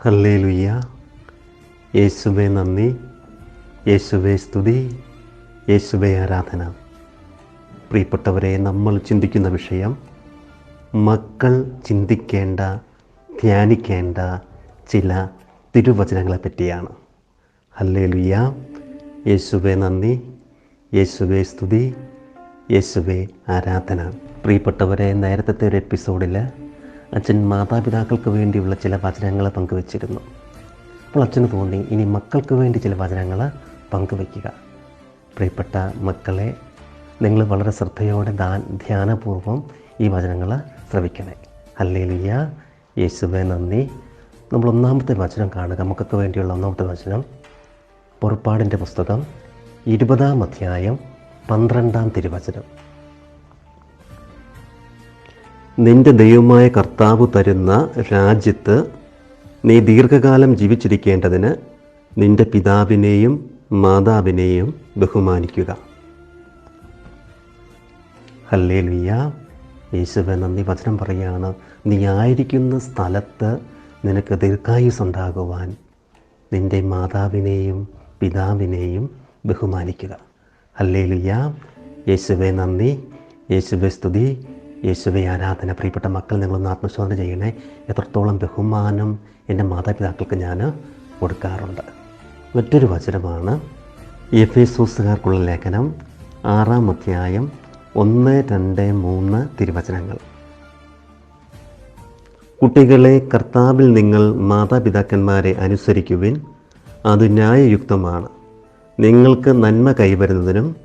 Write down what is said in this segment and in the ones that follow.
Hallelujah യേശുവെ നന്ദി. യേശുവെ സ്തുതി. യേശുവെ ആരാധന. പ്രിയപ്പെട്ടവരെ നമ്മൾ ചിന്തിക്കുന്ന വിഷയം മക്കൾ ചിന്തിക്കേണ്ട ധ്യാനിക്കേണ്ട ചില തിരുവചനങ്ങളെ പറ്റിയാണ്. ഹല്ലേലുയ്യ യേശുവെ നന്ദി. യേശുവെ സ്തുതി. യേശുവെ ആരാധന. പ്രിയപ്പെട്ടവരെ നേരത്തെ ഒരു എപ്പിസോഡിൽ അച്ഛൻ മാതാപിതാക്കൾക്ക് വേണ്ടിയുള്ള ചില വചനങ്ങൾ പങ്കുവച്ചിരുന്നു. അപ്പോൾ അച്ഛന് തോന്നി ഇനി മക്കൾക്ക് വേണ്ടി ചില വചനങ്ങൾ പങ്കുവയ്ക്കുക. പ്രിയപ്പെട്ട മക്കളെ നിങ്ങൾ വളരെ ശ്രദ്ധയോടെ ദാ ധ്യാനപൂർവം ഈ വചനങ്ങൾ ശ്രവിക്കണേ. ഹല്ലേലൂയ. യേശുവെ നന്ദി. നമ്മൾ ഒന്നാമത്തെ വചനം കാണുക. മക്കൾക്ക് വേണ്ടിയുള്ള ഒന്നാമത്തെ വചനം. പുറപ്പാടിന്റെ പുസ്തകം ഇരുപതാം അധ്യായം പന്ത്രണ്ടാം തിരുവചനം. നിന്റെ ദൈവമായ കർത്താവ് തരുന്ന രാജ്യത്ത് നീ ദീർഘകാലം ജീവിച്ചിരിക്കേണ്ടതിന് നിന്റെ പിതാവിനെയും മാതാവിനെയും ബഹുമാനിക്കുക. ഹല്ലേ ലുയ്യ യേശുവെ നന്ദി. വചനം പറയുകയാണ് നീ ആയിരിക്കുന്ന സ്ഥലത്ത് നിനക്ക് ദീർഘായുസ് ഉണ്ടാകുവാൻ നിന്റെ മാതാവിനെയും പിതാവിനെയും ബഹുമാനിക്കുക. ഹല്ലേ ലുയ്യ യേശുവെ നന്ദി. യേശുവെ സ്തുതി. യേശുവെ ആരാധന പ്രിയപ്പെട്ട മക്കൾ നിങ്ങളൊന്ന് ആത്മശോധന ചെയ്യണേ. എത്രത്തോളം ബഹുമാനം എന്റെ മാതാപിതാക്കൾക്ക് ഞാൻ കൊടുക്കാറുണ്ട്. മറ്റൊരു വചനമാണ് എഫ് എസൂസുകാർക്കുള്ള ലേഖനം ആറാം അധ്യായം ഒന്ന് രണ്ട് മൂന്ന് തിരുവചനങ്ങൾ. കുട്ടികളെ കർത്താവിൽ നിങ്ങൾ മാതാപിതാക്കന്മാരെ അനുസരിക്കുവിൻ അത് ന്യായയുക്തമാണ്. നിങ്ങൾക്ക് നന്മ കൈവരുന്നതിനും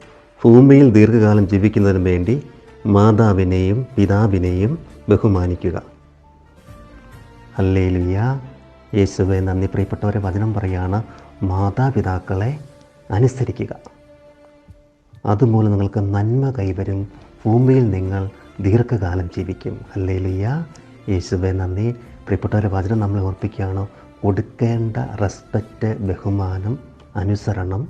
ഭൂമിയിൽ ദീർഘകാലം ജീവിക്കുന്നതിനും വേണ്ടി മാതാവിനെയും പിതാവിനെയും ബഹുമാനിക്കുക. അല്ലേ ലിയ യേശുവെ നന്ദി. പ്രിയപ്പെട്ടവരെ വചനം പറയാണ് മാതാപിതാക്കളെ അനുസരിക്കുക. അതുമൂലം നിങ്ങൾക്ക് നന്മ കൈവരും. ഭൂമിയിൽ നിങ്ങൾ ദീർഘകാലം ജീവിക്കും. അല്ലേ ലിയ യേശുവെ നന്ദി. പ്രിയപ്പെട്ടവരെ വചനം നമ്മൾ ഓർപ്പിക്കുകയാണ് കൊടുക്കേണ്ട റെസ്പെക്റ്റ് ബഹുമാനം അനുസരണം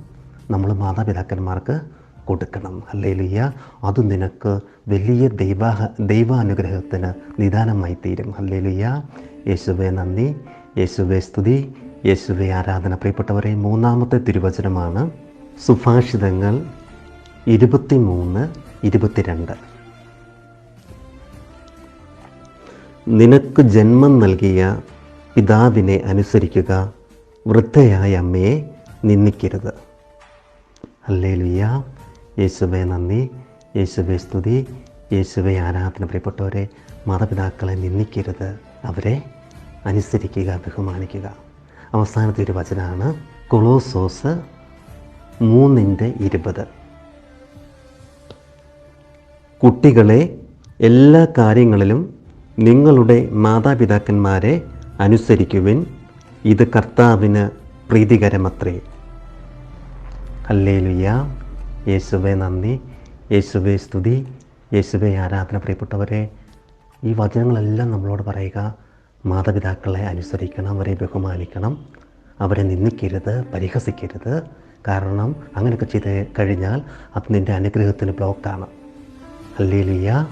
നമ്മൾ മാതാപിതാക്കന്മാർക്ക് കൊടുക്കണം. ഹല്ലേലൂയ. അത് നിനക്ക് വലിയ ദൈവ ദൈവാനുഗ്രഹത്തിന് നിദാനമായി തീരും ഹല്ലേലൂയ. യേശുവെ നന്ദി. യേശുവെ സ്തുതി. യേശുവെ ആരാധന. പ്രിയപ്പെട്ടവരെ മൂന്നാമത്തെ തിരുവചനമാണ് സുഭാഷിതങ്ങൾ ഇരുപത്തി മൂന്ന് ഇരുപത്തിരണ്ട്. നിനക്ക് ജന്മം നൽകിയ പിതാവിനെ അനുസരിക്കുക. വൃദ്ധയായ അമ്മയെ നിന്ദിക്കരുത്. അല്ലേലുയ്യ യേശുവെ നന്ദി. യേശുവെ സ്തുതി. യേശുവെ ആരാധന പ്രിയപ്പെട്ടവരെ മാതാപിതാക്കളെ നിന്ദിക്കരുത്. അവരെ അനുസരിക്കുക ബഹുമാനിക്കുക. അവസാനത്തെ ഒരു വചനമാണ് കൊളോസോസ് മൂന്നിന്റെ ഇരുപത്. കുട്ടികളെ എല്ലാ കാര്യങ്ങളിലും നിങ്ങളുടെ മാതാപിതാക്കന്മാരെ അനുസരിക്കുവിൻ. ഇത് കർത്താവിന് പ്രീതികരമത്രേ. ഹല്ലേലുയ്യ യേശുവെ നന്ദി. യേശുവെ സ്തുതി. യേശുവെ ആരാധന പ്രിയപ്പെട്ടവരെ ഈ വചനങ്ങളെല്ലാം നമ്മളോട് പറയുക മാതാപിതാക്കളെ അനുസരിക്കണം അവരെ ബഹുമാനിക്കണം. അവരെ നിന്ദിക്കരുത് പരിഹസിക്കരുത്. കാരണം അങ്ങനെയൊക്കെ ചെയ്ത് കഴിഞ്ഞാൽ അത് നിന്റെ അനുഗ്രഹത്തിന് ബ്ലോക്കാണ് അല്ലേലിയ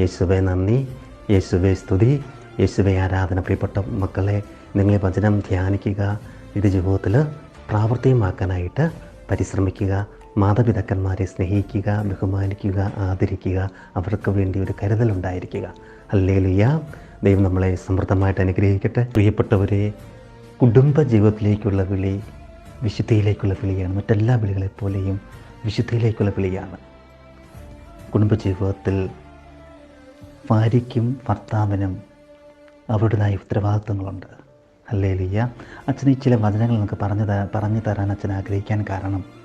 യേശുവെ നന്ദി. യേശുവെ സ്തുതി. യേശുവെ ആരാധന പ്രിയപ്പെട്ട മക്കളെ നിങ്ങളെ വചനം ധ്യാനിക്കുക ഇത് ജീവിതത്തിൽ പ്രാവർത്തികമാക്കാനായിട്ട് പരിശ്രമിക്കുക. മാതാപിതാക്കന്മാരെ സ്നേഹിക്കുക ബഹുമാനിക്കുക ആദരിക്കുക അവർക്ക് വേണ്ടി ഒരു കരുതലുണ്ടായിരിക്കുക അല്ലേലുയ ദൈവം നമ്മളെ സമൃദ്ധമായിട്ട് അനുഗ്രഹിക്കട്ടെ. പ്രിയപ്പെട്ടവരെ കുടുംബ ജീവിതത്തിലേക്കുള്ള വിളി വിശുദ്ധിയിലേക്കുള്ള വിളിയാണ്. മറ്റെല്ലാ വിളികളെപ്പോലെയും വിശുദ്ധിയിലേക്കുള്ള വിളിയാണ്. കുടുംബജീവിതത്തിൽ ഭാര്യയ്ക്കും ഭർത്താവിനും അവരുടേതായ ഉത്തരവാദിത്വങ്ങളുണ്ട് അല്ലേ ലിയ അച്ഛൻ ഈ ചില വചനങ്ങൾ നമുക്ക് പറഞ്ഞു പറഞ്ഞു തരാൻ അച്ഛൻ ആഗ്രഹിക്കാൻ കാരണം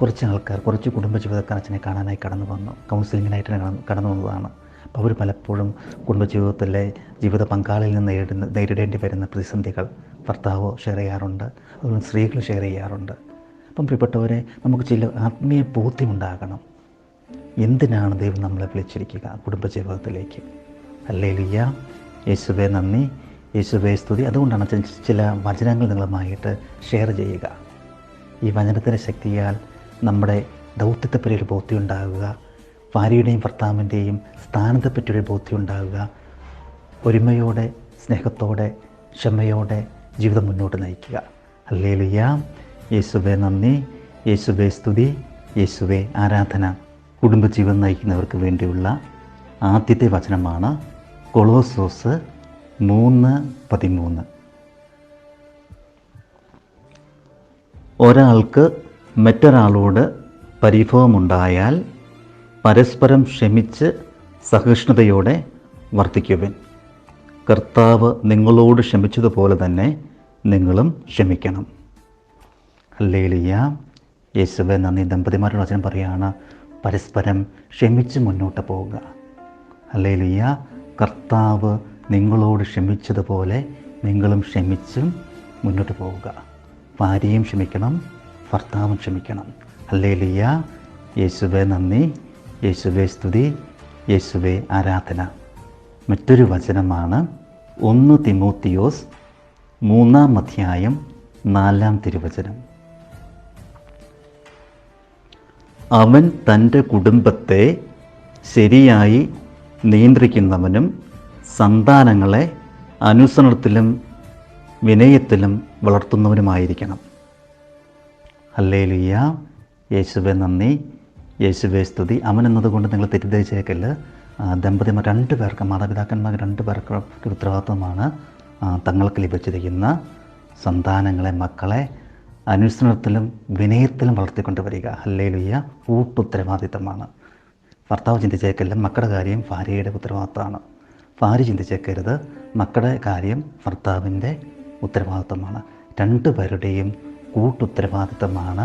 കുറച്ച് ആൾക്കാർ കുറച്ച് കുടുംബ ജീവിതക്കാർ അച്ഛനെ കാണാനായി കടന്നു വന്നു. കൗൺസിലിങ്ങിനായിട്ട് കടന്നു വന്നതാണ്. അപ്പോൾ അവർ പലപ്പോഴും കുടുംബജീവിതത്തിലെ ജീവിത പങ്കാളിയിൽ നിന്ന് നേരിടുന്ന നേരിടേണ്ടി വരുന്ന പ്രതിസന്ധികൾ ഭർത്താവ് ഷെയർ ചെയ്യാറുണ്ട്. അതുപോലെ സ്ത്രീകൾ ഷെയർ ചെയ്യാറുണ്ട്. അപ്പം പ്രിയപ്പെട്ടവരെ നമുക്ക് ചില ആത്മീയ ബോധ്യമുണ്ടാകണം. എന്തിനാണ് ദൈവം നമ്മളെ വിളിച്ചിരിക്കുക കുടുംബജീവിതത്തിലേക്ക്? അല്ലേ ലിയ യേശുവെ നന്ദി. യേശുവെ സ്തുതി. അതുകൊണ്ടാണ് ചില വചനങ്ങൾ നിങ്ങളുമായിട്ട് ഷെയർ ചെയ്യുക. ഈ വചനത്തിന്റെ ശക്തിയാൽ നമ്മുടെ ദൗത്യത്തെപ്പറ്റി ഒരു ബോധ്യം ഉണ്ടാകുക ഭാര്യയുടെയും ഭർത്താവിന്റെയും സ്ഥാനത്തെപ്പറ്റി ഒരു ബോധ്യം ഉണ്ടാകുക ഒരുമയോടെ സ്നേഹത്തോടെ ക്ഷമയോടെ ജീവിതം മുന്നോട്ട് നയിക്കുക. അല്ലേ ലുയാ യേശുവെ നന്ദി. യേശുവെ സ്തുതി. യേശുവെ ആരാധന. കുടുംബജീവിതം നയിക്കുന്നവർക്ക് വേണ്ടിയുള്ള ആദ്യത്തെ വചനമാണ് കൊളോസോസ് മൂന്ന് പതിമൂന്ന്. ഒരാൾക്ക് മറ്റൊരാളോട് പരിഭവമുണ്ടായാൽ പരസ്പരം ക്ഷമിച്ച് സഹിഷ്ണുതയോടെ വർത്തിക്കുവിൻ. കർത്താവ് നിങ്ങളോട് ക്ഷമിച്ചതുപോലെ തന്നെ നിങ്ങളും ക്ഷമിക്കണം. അല്ലേലിയ യേശുവെ നന്ദി. ദമ്പതിമാരുടെ വചനം പറയുകയാണ് പരസ്പരം ക്ഷമിച്ച് മുന്നോട്ട് പോവുക. അല്ലേലിയ കർത്താവ് നിങ്ങളോട് ക്ഷമിച്ചതുപോലെ നിങ്ങളും ക്ഷമിച്ചും മുന്നോട്ട് പോവുക. ഭാര്യയും ക്ഷമിക്കണം ഭർത്താവും ക്ഷമിക്കണം. അല്ലേലിയ യേശുവെ നന്ദി. യേശുവെ സ്തുതി. യേശുവെ ആരാധന. മറ്റൊരു വചനമാണ് ഒന്ന് തിമോത്തിയോസ് മൂന്നാം അധ്യായം നാലാം തിരുവചനം. അവൻ തന്റെ കുടുംബത്തെ ശരിയായി നിയന്ത്രിക്കുന്നവനും സന്താനങ്ങളെ അനുസരണത്തിലും വിനയത്തിലും വളർത്തുന്നവനുമായിരിക്കണം. അല്ലേലുയ്യ യേശുവെ നന്ദി. യേശുവെ സ്തുതി. അവൻ എന്നതുകൊണ്ട് നിങ്ങൾ തെറ്റിദ്ധരിച്ചേക്കല്ല. ദമ്പതിമാർ രണ്ട് പേർക്ക് മാതാപിതാക്കന്മാർ രണ്ട് പേർക്ക് ഉത്തരവാദിത്വമാണ് തങ്ങൾക്ക് ലഭിച്ചിരിക്കുന്ന സന്താനങ്ങളെ മക്കളെ അനുസരണത്തിലും വിനയത്തിലും വളർത്തിക്കൊണ്ട് വരിക. അല്ലേ ലുയ്യ കൂട്ടുത്തരവാദിത്തമാണ് ഭർത്താവ് ചിന്തിച്ചേക്കല്ല മക്കളുടെ കാര്യം ഭാര്യയുടെ ഉത്തരവാദിത്തമാണ് ഭാര്യ ചിന്തിച്ചേക്കരുത് മക്കളുടെ കാര്യം ഭർത്താവിന്റെ ഉത്തരവാദിത്തമാണ് രണ്ടു പേരുടെയും കൂട്ടുത്തരവാദിത്തമാണ്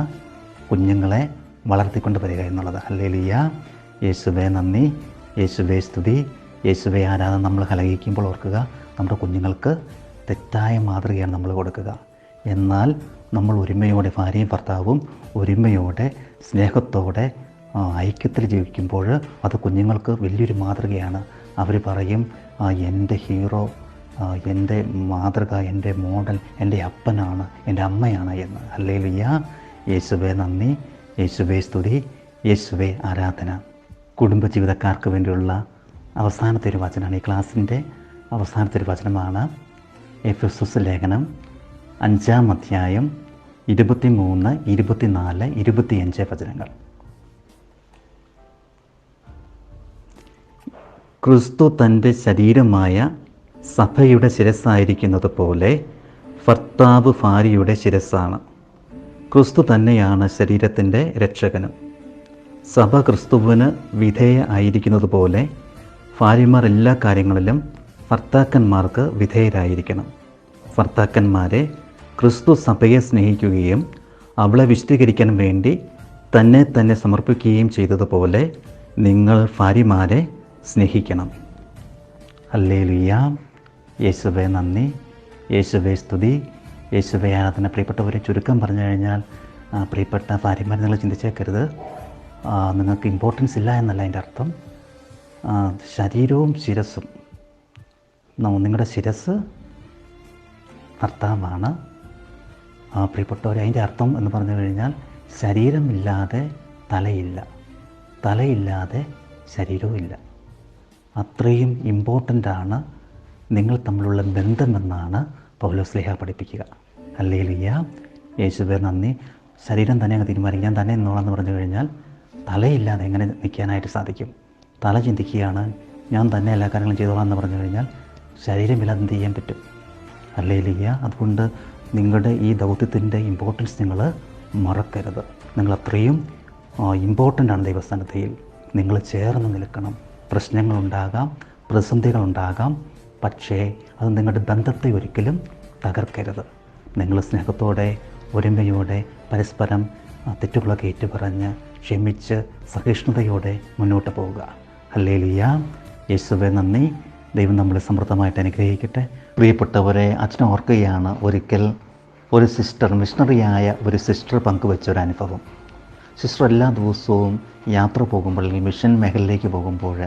കുഞ്ഞുങ്ങളെ വളർത്തിക്കൊണ്ട് വരിക എന്നുള്ളത്. അല്ലേലിയ യേശുവേ നന്ദി. യേശുവേ സ്തുതി. യേശുവേ ആരാധന നമ്മൾ കലഹിക്കുമ്പോൾ ഓർക്കുക നമ്മുടെ കുഞ്ഞുങ്ങൾക്ക് തെറ്റായ മാതൃകയാണ് നമ്മൾ കൊടുക്കുക. എന്നാൽ നമ്മൾ ഒരുമയോടെ ഭാര്യയും ഭർത്താവും ഒരുമയോടെ സ്നേഹത്തോടെ ഐക്യത്തിൽ ജീവിക്കുമ്പോൾ അത് കുഞ്ഞുങ്ങൾക്ക് വലിയൊരു മാതൃകയാണ്. അവർ പറയും "ആ, എന്റെ ഹീറോ എന്റെ മാതൃക എന്റെ മോഡൽ എന്റെ അപ്പനാണ് എന്റെ അമ്മയാണ് എന്ന്. അല്ലേലുയ്യ യേശുവേ നന്ദി. യേശുവേ സ്തുതി. യേശുവേ ആരാധന. കുടുംബജീവിതക്കാർക്ക് വേണ്ടിയുള്ള അവസാനത്തെ ഒരു വചനമാണ് ഈ ക്ലാസ്സിന്റെ അവസാനത്തെ ഒരു വചനമാണ് എഫ് എസ് എസ് ലേഖനം അഞ്ചാം അധ്യായം ഇരുപത്തി മൂന്ന് ഇരുപത്തിനാല് ഇരുപത്തിയഞ്ച് വചനങ്ങൾ. ക്രിസ്തു തന്റെ ശരീരമായ സഭയുടെ ശിരസ്സായിരിക്കുന്നത് പോലെ ഭർത്താവ് ഭാര്യയുടെ ശിരസ്സാണ്. ക്രിസ്തു തന്നെയാണ് ശരീരത്തിന്റെ രക്ഷകനും. സഭ ക്രിസ്തുവിന് വിധേയ ആയിരിക്കുന്നത് പോലെ ഭാര്യമാർ എല്ലാ കാര്യങ്ങളിലും ഭർത്താക്കന്മാർക്ക് വിധേയരായിരിക്കണം. ഭർത്താക്കന്മാരെ ക്രിസ്തു സഭയെ സ്നേഹിക്കുകയും അവളെ വിശദീകരിക്കാൻ വേണ്ടി തന്നെ തന്നെ സമർപ്പിക്കുകയും ചെയ്തതുപോലെ നിങ്ങൾ ഭാര്യമാരെ സ്നേഹിക്കണം. അല്ലേലുയ്യ യേശുവെ നന്ദി. യേശുവേ സ്തുതി. യേശുവേ ആരാധന പ്രിയപ്പെട്ടവരെ ചുരുക്കം പറഞ്ഞു കഴിഞ്ഞാൽ പ്രിയപ്പെട്ട ഭാര്യമാർ നിങ്ങൾ ചിന്തിച്ചേക്കരുത്. നിങ്ങൾക്ക് ഇമ്പോർട്ടൻസ് ഇല്ല എന്നല്ല അതിന്റെ അർത്ഥം. ശരീരവും ശിരസ്സും. നിങ്ങളുടെ ശിരസ് ഭർത്താവാണ് പ്രിയപ്പെട്ടവർ അതിന്റെ അർത്ഥം എന്ന് പറഞ്ഞു കഴിഞ്ഞാൽ ശരീരമില്ലാതെ തലയില്ല. തലയില്ലാതെ ശരീരവും ഇല്ല അത്രയും ഇമ്പോർട്ടന്റ് ആണ് നിങ്ങൾ തമ്മിലുള്ള ബന്ധമെന്നാണ് പൗലോസ്ലേഹ പഠിപ്പിക്കുക. അല്ലേലിയ യേശുവേ നന്ദി. ശരീരം തന്നെ അങ്ങ് തീരുമാനിക്കും ഞാൻ തന്നെ നിന്നോളാം എന്ന് പറഞ്ഞു കഴിഞ്ഞാൽ തലയില്ലാതെ എങ്ങനെ നിൽക്കാനായിട്ട് സാധിക്കും? തല ചിന്തിക്കുകയാണ് ഞാൻ തന്നെ എല്ലാ കാര്യങ്ങളും ചെയ്തോളാം എന്ന് പറഞ്ഞു കഴിഞ്ഞാൽ ശരീരമില്ലാതെ എന്ത് ചെയ്യാൻ പറ്റും? അല്ലേലിയ അതുകൊണ്ട് നിങ്ങളുടെ ഈ ദൗത്യത്തിന്റെ ഇമ്പോർട്ടൻസ് നിങ്ങൾ മറക്കരുത്. നിങ്ങൾ അത്രയും ഇമ്പോർട്ടന്റ് ആണ് ദൈവസ്ഥാനത്തിൽ നിങ്ങൾ ചേർന്ന് നിൽക്കണം. പ്രശ്നങ്ങളുണ്ടാകാം പ്രതിസന്ധികളുണ്ടാകാം പക്ഷേ അത് നിങ്ങളുടെ ബന്ധത്തെ ഒരിക്കലും തകർക്കരുത്. നിങ്ങൾ സ്നേഹത്തോടെ ഒരുമയോടെ പരസ്പരം തെറ്റുകളൊക്കെ ഏറ്റുപറഞ്ഞ് ക്ഷമിച്ച് സഹിഷ്ണുതയോടെ മുന്നോട്ട് പോവുക. അല്ലേ ലിയ യേശുവെ നന്ദി. ദൈവം നമ്മളെ സമൃദ്ധമായിട്ട് അനുഗ്രഹിക്കട്ടെ. പ്രിയപ്പെട്ടവരെ അച്ഛൻ ഓർക്കുകയാണ് ഒരിക്കൽ ഒരു സിസ്റ്റർ മിഷണറിയായ ഒരു സിസ്റ്റർ പങ്കുവെച്ച ഒരു അനുഭവം. സിസ്റ്റർ എല്ലാ ദിവസവും യാത്ര പോകുമ്പോൾ അല്ലെങ്കിൽ മിഷൻ മേഖലയിലേക്ക് പോകുമ്പോൾ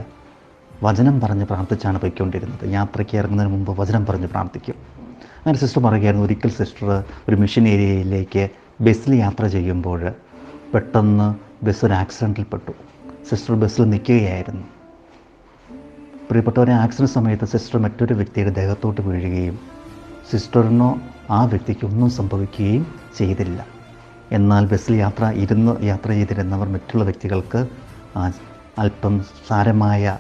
വചനം പറഞ്ഞ് പ്രാർത്ഥിച്ചാണ് പോയിക്കൊണ്ടിരുന്നത്. യാത്രയ്ക്ക് ഇറങ്ങുന്നതിന് മുമ്പ് വചനം പറഞ്ഞ് പ്രാർത്ഥിക്കും. അങ്ങനെ സിസ്റ്റർ പറയുകയായിരുന്നു ഒരിക്കൽ സിസ്റ്റർ ഒരു മിഷൻ ഏരിയയിലേക്ക് ബസ്സിൽ യാത്ര ചെയ്യുമ്പോൾ പെട്ടെന്ന് ബസ് ഒരു ആക്സിഡന്റിൽ പെട്ടു. സിസ്റ്റർ ബസ്സിൽ നിൽക്കുകയായിരുന്നു. പ്രിയപ്പെട്ടവരെ ആക്സിഡന്റ് സമയത്ത് സിസ്റ്റർ മറ്റൊരു വ്യക്തിയുടെ ദേഹത്തോട്ട് വീഴുകയും സിസ്റ്ററിനോ ആ വ്യക്തിക്ക് ഒന്നും സംഭവിക്കുകയും ചെയ്തില്ല. എന്നാൽ ബസ്സിൽ യാത്ര ഇരുന്ന് യാത്ര ചെയ്തിരുന്നവർ മറ്റുള്ള വ്യക്തികൾക്ക് അല്പം സാരമായ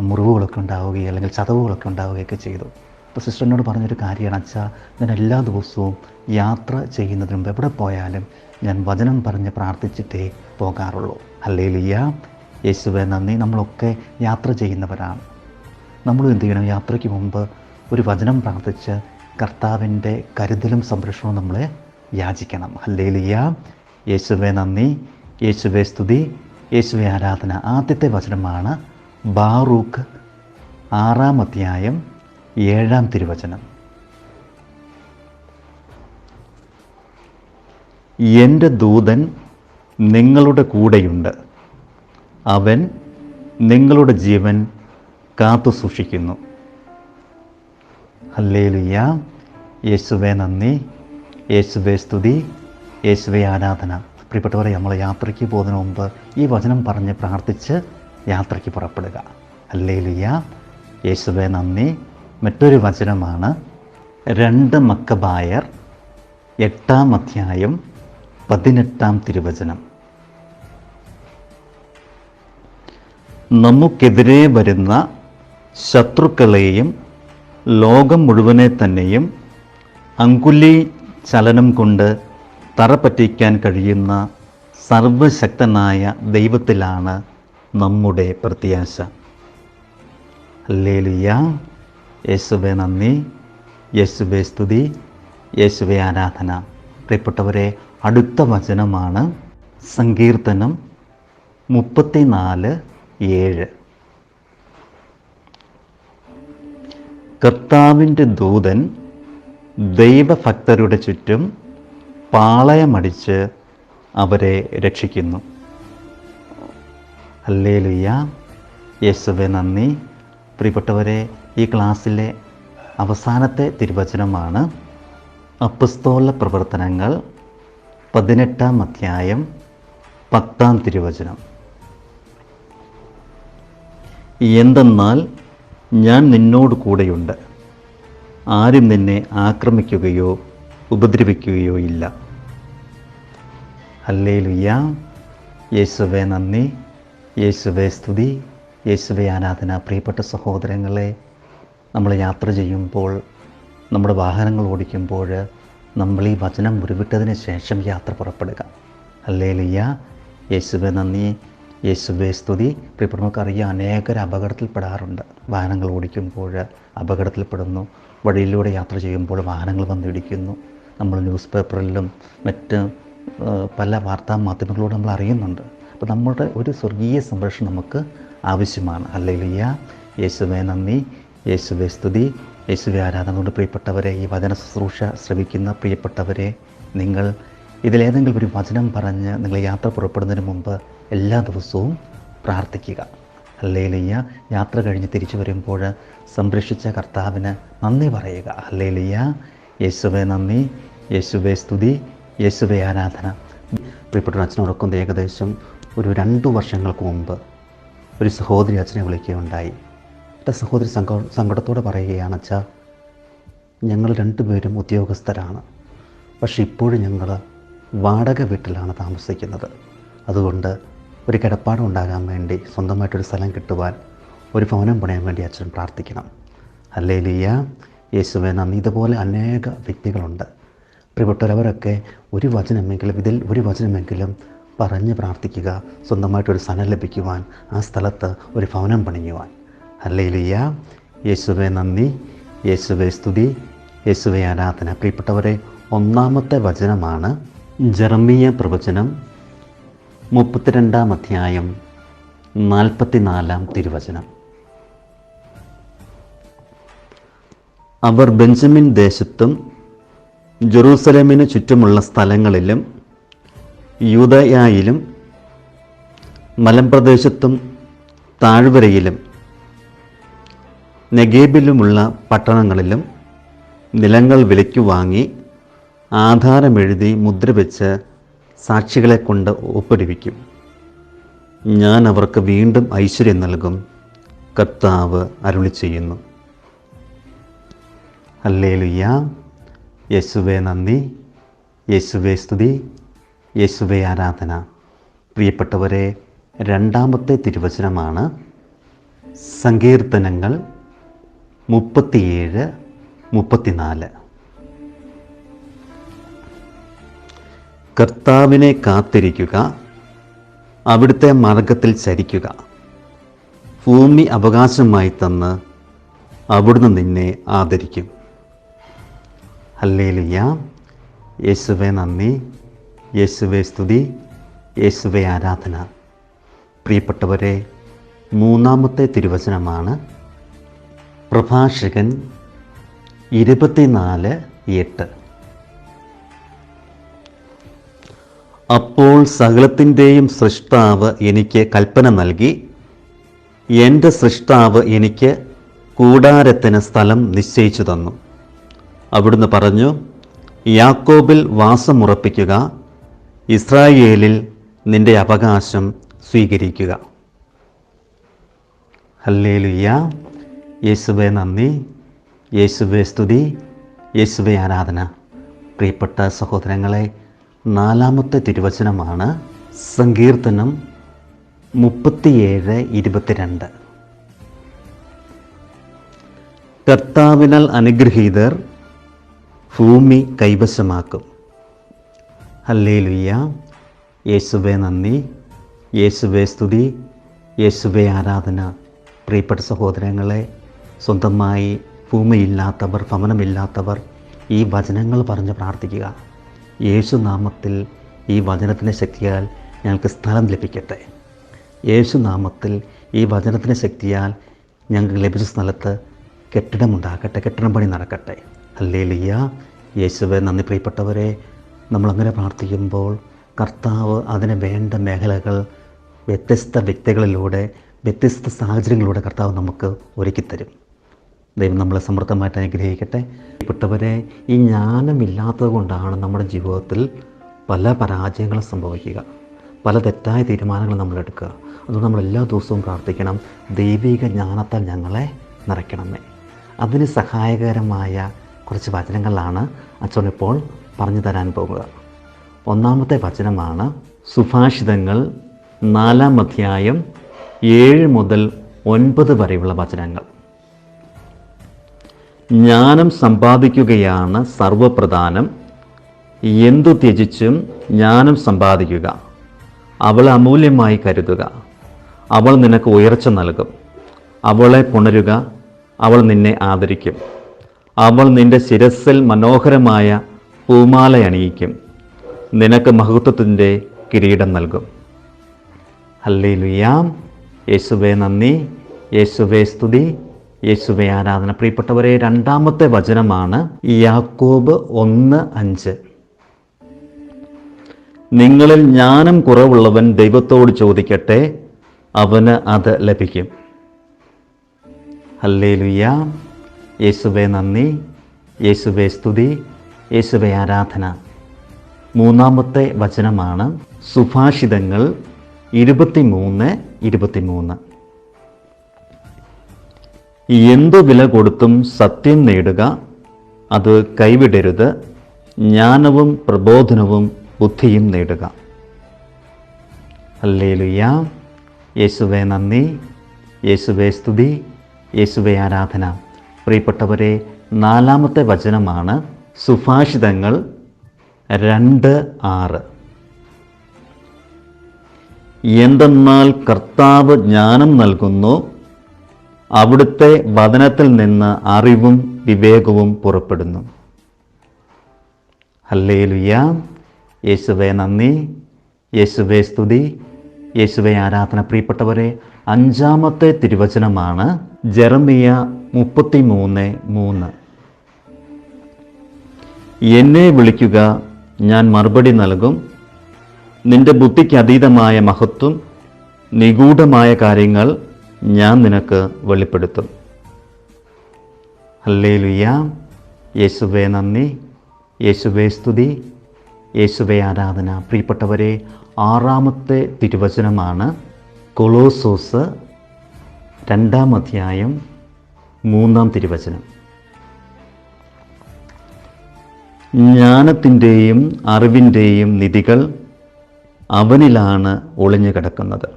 മുറിവുകളൊക്കെ ഉണ്ടാവുകയും അല്ലെങ്കിൽ ചതവുകളൊക്കെ ഉണ്ടാവുകയൊക്കെ ചെയ്തു. അപ്പോൾ സിസ്റ്ററിനോട് പറഞ്ഞൊരു കാര്യമാണ് അച്ഛാ ഞാൻ എല്ലാ ദിവസവും യാത്ര ചെയ്യുന്നതിന് മുമ്പ് എവിടെ പോയാലും ഞാൻ വചനം പറഞ്ഞ് പ്രാർത്ഥിച്ചിട്ടേ പോകാറുള്ളൂ. അല്ലേ ലിയ യേശുവെ നന്ദി. നമ്മളൊക്കെ യാത്ര ചെയ്യുന്നവരാണ്. നമ്മൾ എന്ത് ചെയ്യണം? യാത്രയ്ക്ക് മുമ്പ് ഒരു വചനം പ്രാർത്ഥിച്ച് കർത്താവിന്റെ കരുതലും സംരക്ഷണവും നമ്മൾ യാചിക്കണം. അല്ലേ ലിയ യേശുവെ നന്ദി. യേശുവെ സ്തുതി. യേശുവെ ആരാധന. ആദ്യത്തെ വചനമാണ് ബാറൂഖ് ആറാം അധ്യായം ഏഴാം തിരുവചനം. എന്റെ ദൂതൻ നിങ്ങളുടെ കൂടെയുണ്ട്. അവൻ നിങ്ങളുടെ ജീവൻ കാത്തു സൂക്ഷിക്കുന്നു. ഹല്ലേലുയ്യ യേശുവേ നന്ദി. യേശുവേ സ്തുതി. യേശുവേ ആരാധന. പ്രിയപ്പെട്ടവരെ നമ്മൾ യാത്രയ്ക്ക് പോകുന്നതിന് മുമ്പ് ഈ വചനം പറഞ്ഞ് പ്രാർത്ഥിച്ച് യാത്രയ്ക്ക് പുറപ്പെടുക. ഹല്ലേലുയ്യ യേശുവെ നന്ദി. മറ്റൊരു വചനമാണ് രണ്ട് മക്കബായർ എട്ടാം അധ്യായം പതിനെട്ടാം തിരുവചനം. നമുക്കെതിരെ വരുന്ന ശത്രുക്കളെയും ലോകം മുഴുവനെ തന്നെയും അങ്കുലി ചലനം കൊണ്ട് തറ പറ്റിക്കാൻ കഴിയുന്ന സർവശക്തനായ ദൈവത്തിലാണ് നമ്മുടെ പ്രത്യാശ. ലേലിയ യേശുവെ നന്ദി. യേശുവെ സ്തുതി. യേശുവെ ആരാധന. പ്രിയപ്പെട്ടവരെ അടുത്ത വചനമാണ് സങ്കീർത്തനം മുപ്പത്തിനാല് ഏഴ്. കർത്താവിന്റെ ദൂതൻ ദൈവഭക്തരുടെ ചുറ്റും പാളയമടിച്ച് അവരെ രക്ഷിക്കുന്നു. അല്ലേലുയ്യ യേശുവെ നന്ദി. പ്രിയപ്പെട്ടവരെ ഈ ക്ലാസ്സിലെ അവസാനത്തെ തിരുവചനമാണ് അപ്പസ്തോല പ്രവർത്തനങ്ങൾ പതിനെട്ടാം അധ്യായം പത്താം തിരുവചനം. എന്തെന്നാൽ ഞാൻ നിന്നോട് കൂടെയുണ്ട്. ആരും നിന്നെ ആക്രമിക്കുകയോ ഉപദ്രവിക്കുകയോ ഇല്ല. അല്ലേ ലുയ്യ യേശുവെ നന്ദി. യേശുവെ സ്തുതി. യേശുവെ ആരാധന. പ്രിയപ്പെട്ട സഹോദരങ്ങളെ നമ്മൾ യാത്ര ചെയ്യുമ്പോൾ നമ്മുടെ വാഹനങ്ങൾ ഓടിക്കുമ്പോൾ നമ്മൾ ഈ വചനം ഉരുവിട്ടതിന് ശേഷം യാത്ര പുറപ്പെടുക. അല്ലേ ലിയ യേശുവെ നന്ദി. യേശുവെ സ്തുതി. പ്രിയപ്പെട്ട നമുക്കറിയാം അനേകർ അപകടത്തിൽപ്പെടാറുണ്ട്. വാഹനങ്ങൾ ഓടിക്കുമ്പോൾ അപകടത്തിൽപ്പെടുന്നു. വഴിയിലൂടെ യാത്ര ചെയ്യുമ്പോൾ വാഹനങ്ങൾ വന്നിടിക്കുന്നു. നമ്മൾ ന്യൂസ് പേപ്പറിലും മറ്റ് പല വാർത്താ മാധ്യമങ്ങളിലൂടെ നമ്മൾ അറിയുന്നുണ്ട്. അപ്പോൾ നമ്മുടെ ഒരു സ്വർഗീയ സംരക്ഷണം നമുക്ക് ആവശ്യമാണ്. അല്ലെലിയ യേശുവേ നന്ദി. യേശുവേ സ്തുതി. യേശുവെ ആരാധന കൊണ്ട് പ്രിയപ്പെട്ടവരെ ഈ വചന ശുശ്രൂഷ ശ്രമിക്കുന്ന പ്രിയപ്പെട്ടവരെ നിങ്ങൾ ഇതിലേതെങ്കിലും ഒരു വചനം പറഞ്ഞ് നിങ്ങൾ യാത്ര പുറപ്പെടുന്നതിന് മുമ്പ് എല്ലാ ദിവസവും പ്രാർത്ഥിക്കുക. ഹല്ലേലിയ. യാത്ര കഴിഞ്ഞ് തിരിച്ചു വരുമ്പോൾ സംരക്ഷിച്ച കർത്താവിന് നന്ദി പറയുക. ഹല്ലേലിയ. യേശുവെ നന്ദി. യേശുവെ സ്തുതി. യേശുവെ ആരാധന. പ്രിയപ്പെട്ട അച്ഛനോടൊക്കെ ഏകദേശം ഒരു രണ്ടു വർഷങ്ങൾക്ക് മുമ്പ് ഒരു സഹോദരി അച്ഛനെ വിളിക്കുകയുണ്ടായി. എന്റെ സഹോദരി സങ്ക സങ്കടത്തോടെ പറയുകയാണ് അച്ഛാ ഞങ്ങൾ രണ്ടുപേരും ഉദ്യോഗസ്ഥരാണ്. പക്ഷെ ഇപ്പോഴും ഞങ്ങൾ വാടക വീട്ടിലാണ് താമസിക്കുന്നത്. അതുകൊണ്ട് ഒരു കിടപ്പാടം ഉണ്ടാകാൻ വേണ്ടി സ്വന്തമായിട്ടൊരു സ്ഥലം കിട്ടുവാൻ ഒരു ഭവനം പണിയാൻ വേണ്ടി അച്ഛൻ പ്രാർത്ഥിക്കണം. അല്ലേ ലിയ യേശുവെ നന്ദി. ഇതുപോലെ അനേക വ്യക്തികളുണ്ട്. പ്രിയപ്പെട്ടവരവരൊക്കെ ഒരു വചനമെങ്കിലും ഇതിൽ ഒരു വചനമെങ്കിലും പറഞ്ഞ് പ്രാർത്ഥിക്കുക. സ്വന്തമായിട്ടൊരു സ്ഥലം ലഭിക്കുവാൻ ആ സ്ഥലത്ത് ഒരു ഭവനം പണിയുവാൻ. അല്ലേ ലിയ യേശുവെ നന്ദി. യേശുവെ സ്തുതി. യേശുവെ ആരാധന. പ്രിയപ്പെട്ടവരെ ഒന്നാമത്തെ വചനമാണ് ജർമ്മീയ പ്രവചനം മുപ്പത്തിരണ്ടാം അധ്യായം നാൽപ്പത്തിനാലാം തിരുവചനം. അവർ ബെഞ്ചമിൻ ദേശത്തും ജെറൂസലേമിന് ചുറ്റുമുള്ള സ്ഥലങ്ങളിലും യൂതയായിലും മലമ്പ്രദേശത്തും താഴ്വരയിലും നെഗേബിലുമുള്ള പട്ടണങ്ങളിലും നിലങ്ങൾ വിലയ്ക്ക് വാങ്ങി ആധാരമെഴുതി മുദ്ര വെച്ച് സാക്ഷികളെ കൊണ്ട് ഒപ്പിടിപ്പിക്കും ഞാൻ അവർക്ക് വീണ്ടും ഐശ്വര്യം നൽകും. കർത്താവ് അരുളി ചെയ്യുന്നു. അല്ലേലുയ്യ യേശുവേ നന്ദി. യേശുവേ സ്തുതി. യേശുവേ ആരാധന. പ്രിയപ്പെട്ടവരെ രണ്ടാമത്തെ തിരുവചനമാണ് സങ്കീർത്തനങ്ങൾ മുപ്പത്തിയേഴ് മുപ്പത്തിനാല്. കർത്താവിനെ കാത്തിരിക്കുക അവിടുത്തെ മാർഗത്തിൽ ചരിക്കുക. ഭൂമി അവകാശമായി തന്ന് അവിടുന്ന് നിന്നെ ആദരിക്കും. അല്ലേലിയ യേശുവെ നന്ദി. യേശുവെ സ്തുതി യേശുവെ ആരാധന. പ്രിയപ്പെട്ടവരെ മൂന്നാമത്തെ തിരുവചനമാണ് പ്രഭാഷകൻ ഇരുപത്തിനാല് എട്ട്. അപ്പോൾ സകലത്തിന്റെയും സൃഷ്ടാവ് എനിക്ക് കൽപ്പന നൽകി എന്റെ സൃഷ്ടാവ് എനിക്ക് കൂടാരത്തിന് സ്ഥലം നിശ്ചയിച്ചു തന്നു. അവിടുന്ന് പറഞ്ഞു യാക്കോബിൽ വാസമുറപ്പിക്കുക ഇസ്രായേലിൽ നിന്റെ അവകാശം സ്വീകരിക്കുക. ഹല്ലേലുയ്യ യേശുവെ നന്ദി. യേശുവെ സ്തുതി. യേശുവെ ആരാധന. പ്രിയപ്പെട്ട സഹോദരങ്ങളെ നാലാമത്തെ തിരുവചനമാണ് സങ്കീർത്തനം മുപ്പത്തിയേഴ് ഇരുപത്തിരണ്ട്. കർത്താവിനാൽ അനുഗ്രഹീതർ ഭൂമി കൈവശമാക്കും. ഹല്ലേലുയ്യ യേശുബേ നന്ദി. യേശുബേ സ്തുതി. യേശുബേ ആരാധന. പ്രിയപ്പെട്ട സഹോദരങ്ങളെ സ്വന്തമായി ഭൂമിയില്ലാത്തവർ ഭവനമില്ലാത്തവർ ഈ വചനങ്ങൾ പറഞ്ഞ് പ്രാർത്ഥിക്കുക. യേശുനാമത്തിൽ ഈ വചനത്തിന്റെ ശക്തിയാൽ ഞങ്ങൾക്ക് സ്ഥലം ലഭിക്കട്ടെ. യേശുനാമത്തിൽ ഈ വചനത്തിന്റെ ശക്തിയാൽ ഞങ്ങൾക്ക് ലഭിച്ച സ്ഥലത്ത് കെട്ടിടമുണ്ടാകട്ടെ കെട്ടിടം പണി നടക്കട്ടെ. അല്ലേ ലിയ യേശുവെ നന്ദി പ്രിയപ്പെട്ടവരെ. നമ്മളങ്ങനെ പ്രാർത്ഥിക്കുമ്പോൾ കർത്താവ് അതിന് വേണ്ട മേഖലകൾ വ്യത്യസ്ത വ്യക്തികളിലൂടെ വ്യത്യസ്ത സാഹചര്യങ്ങളിലൂടെ കർത്താവ് നമുക്ക് ഒരുക്കിത്തരും. ദൈവം നമ്മളെ സമൃദ്ധമായിട്ട് അനുഗ്രഹിക്കട്ടെ. പെട്ടവരെ ഈ ജ്ഞാനമില്ലാത്തത് കൊണ്ടാണ് നമ്മുടെ ജീവിതത്തിൽ പല പരാജയങ്ങളും സംഭവിക്കുക. പല തെറ്റായ തീരുമാനങ്ങൾ നമ്മൾ എടുക്കുക. അതുകൊണ്ട് നമ്മൾ എല്ലാ ദിവസവും പ്രാർത്ഥിക്കണം ദൈവിക ജ്ഞാനത്താൽ ഞങ്ങളെ നിറയ്ക്കണമേ. അതിന് സഹായകരമായ കുറച്ച് വചനങ്ങളാണ് അച്ഛൻ ഇപ്പോൾ പറഞ്ഞു തരാൻ പോകുക. ഒന്നാമത്തെ വചനമാണ് സുഭാഷിതങ്ങൾ നാലാം അധ്യായം ഏഴ് മുതൽ ഒൻപത് വരെയുള്ള വചനങ്ങൾ. ജ്ഞാനം സമ്പാദിക്കുകയാണ് സർവപ്രധാനം. എന്തു ത്യജിച്ചും ജ്ഞാനം സമ്പാദിക്കുക. അവൾ അമൂല്യമായി കരുതുക. അവൾ നിനക്ക് ഉയർച്ച നൽകും. അവളെ പുണരുക. അവൾ നിന്നെ ആദരിക്കും. അവൾ നിന്റെ ശിരസിൽ മനോഹരമായ പൂമാല അണിയിക്കും. നിനക്ക് മഹത്വത്തിന്റെ കിരീടം നൽകും. ഹല്ലേലുയാം. യേശുവേ നന്ദി. യേശുവേ സ്തുതി. യേശുവെ ആരാധന. പ്രിയപ്പെട്ടവരെ രണ്ടാമത്തെ വചനമാണ് യാക്കോബ് ഒന്ന് അഞ്ച്. നിങ്ങളിൽ ജ്ഞാനം കുറവുള്ളവൻ ദൈവത്തോട് ചോദിക്കട്ടെ അവന് അത് ലഭിക്കും. ഹല്ലേലുയ്യ യേശുവേ നന്ദി. യേശുവേ സ്തുതി. യേശുവേ ആരാധന. മൂന്നാമത്തെ വചനമാണ് സുഭാഷിതങ്ങൾ ഇരുപത്തിമൂന്ന് ഇരുപത്തിമൂന്ന്. എന്തു വില കൊടുത്തും സത്യം നേടുക അത് കൈവിടരുത്. ജ്ഞാനവും പ്രബോധനവും ബുദ്ധിയും നേടുക. അല്ലേലുയ്യ യേശുവെ നന്ദി. യേശുവെ സ്തുതി. യേശുവെ ആരാധന. പ്രിയപ്പെട്ടവരെ നാലാമത്തെ വചനമാണ് സുഭാഷിതങ്ങൾ രണ്ട് ആറ്. എന്തെന്നാൽ കർത്താവ് ജ്ഞാനം നൽകുന്നു അവിടുത്തെ വചനത്തിൽ നിന്ന് അറിവും വിവേകവും പുറപ്പെടുന്നു. ഹല്ലേലുയ്യ യേശുവേ നന്ദി. യേശുവേ സ്തുതി. യേശുവെ ആരാധന പ്രിയപ്പെട്ടവരെ അഞ്ചാമത്തെ തിരുവചനമാണ് ജെറമിയ മുപ്പത്തി മൂന്ന് മൂന്ന്. എന്നെ വിളിക്കുക ഞാൻ മറുപടി നൽകും. നിന്റെ ബുദ്ധിക്ക് അതീതമായ മഹത്വം നിഗൂഢമായ കാര്യങ്ങൾ ഞാൻ നിനക്ക് വെളിപ്പെടുത്തും. അല്ലേ ലുയ്യ യേശുവേ നന്ദി. യേശുവേ സ്തുതി. യേശുവേ ആരാധന. പ്രിയപ്പെട്ടവരെ ആറാമത്തെ തിരുവചനമാണ് കൊളോസോസ് രണ്ടാം അധ്യായം മൂന്നാം തിരുവചനം. ജ്ഞാനത്തിന്റെയും അറിവിന്റെയും നിധികൾ അവനിലാണ് ഒളിഞ്ഞു കിടക്കുന്നത്.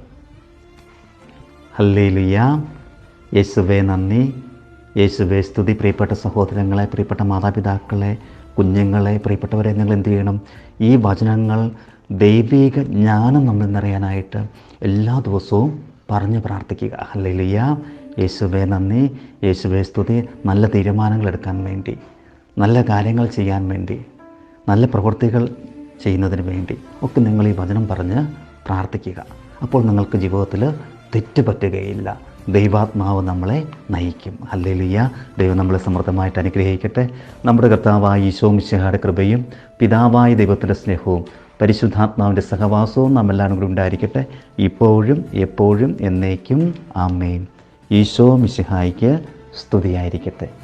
ഹല്ലേലുയ. യേശുവേ നന്ദി. യേശുവേ സ്തുതി. പ്രിയപ്പെട്ട സഹോദരങ്ങളെ പ്രിയപ്പെട്ട മാതാപിതാക്കളെ കുഞ്ഞുങ്ങളെ പ്രിയപ്പെട്ടവരെ നിങ്ങൾ എന്തു ചെയ്യണം? ഈ വചനങ്ങൾ ദൈവിക ജ്ഞാനം നമ്മൾ നിറയാനായിട്ട് എല്ലാ ദിവസവും പറഞ്ഞ് പ്രാർത്ഥിക്കുക. ഹല്ലേലുയ. യേശുവേ നന്ദി. യേശുവേ സ്തുതി. നല്ല തീരുമാനങ്ങൾ എടുക്കാൻ വേണ്ടി. നല്ല കാര്യങ്ങൾ ചെയ്യാൻ വേണ്ടി നല്ല പ്രവൃത്തികൾ ചെയ്യുന്നതിന് വേണ്ടി ഒക്കെ നിങ്ങൾ ഈ വചനം പറഞ്ഞ് പ്രാർത്ഥിക്കുക. അപ്പോൾ നിങ്ങൾക്ക് ജീവിതത്തിൽ തെറ്റ് പറ്റുകയില്ല. ദൈവാത്മാവ് നമ്മളെ നയിക്കും. ഹല്ലേലൂയ. ദൈവം നമ്മളെ സമൃദ്ധമായിട്ട് അനുഗ്രഹിക്കട്ടെ. നമ്മുടെ കർത്താവായ ഈശോ മിശിഹയുടെ കൃപയും പിതാവായ ദൈവത്തിന്റെ സ്നേഹവും പരിശുദ്ധാത്മാവിന്റെ സഹവാസവും നമ്മെല്ലാവരും കൂടി ഉണ്ടായിരിക്കട്ടെ. ഇപ്പോഴും എപ്പോഴും എന്നേക്കും. ആമേൻ. ഈശോ മിശിഹായിക്ക് സ്തുതിയായിരിക്കട്ടെ.